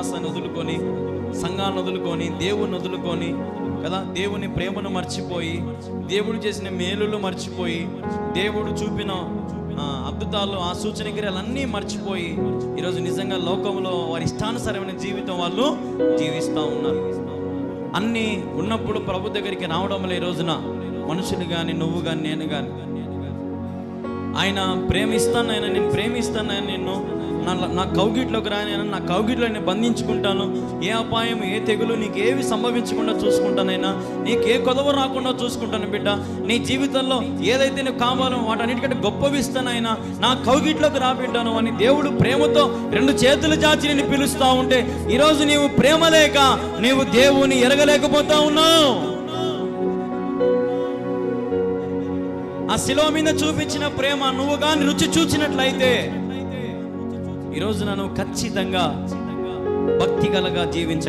విశ్వాసాన్ని వదులుకొని సంఘాన్ని వదులుకొని దేవుని వదులుకొని కదా? దేవుని ప్రేమను మర్చిపోయి దేవుడు చేసిన మేలులు మర్చిపోయి దేవుడు చూపిన అద్భుతాలు ఆ సూచన క్రియలన్నీ మర్చిపోయి ఈరోజు నిజంగా లోకంలో వారి ఇష్టానుసరమైన జీవితం వాళ్ళు జీవిస్తూ ఉన్నారు. అన్నీ ఉన్నప్పుడు ప్రభు దగ్గరికి రావడం వల్ల ఈ రోజున మనుషులు కానీ నువ్వు కానీ నేను కానీ ఆయన ప్రేమిస్తాను ఆయన నేను ప్రేమిస్తాను ఆయన నిన్ను. నా నా కౌగిట్లోకి రాని నా కౌగిట్లో నేను బంధించుకుంటాను. ఏ అపాయం ఏ తెగులు నీకు ఏవి సంభవించకుండా చూసుకుంటానైనా నీకు ఏ కొదవ రాకుండా చూసుకుంటాను బిడ్డ. నీ జీవితంలో ఏదైతే నువ్వు కావాలో వాటన్నిటికంటే గొప్పవి ఇస్తానైనా నా కౌగిట్లోకి రాబిడ్డాను అని దేవుడు ప్రేమతో రెండు చేతులు చాచి నేను పిలుస్తా ఉంటే ఈరోజు నీవు ప్రేమ లేక నీవు దేవుని ఎరగలేకపోతా ఉన్నావు. ఆ శిలో మీద చూపించిన ప్రేమ నువ్వు కానీ రుచి చూచినట్లయితే ఈరోజు నన్ను ఖచ్చితంగా భక్తి గలగా జీవించ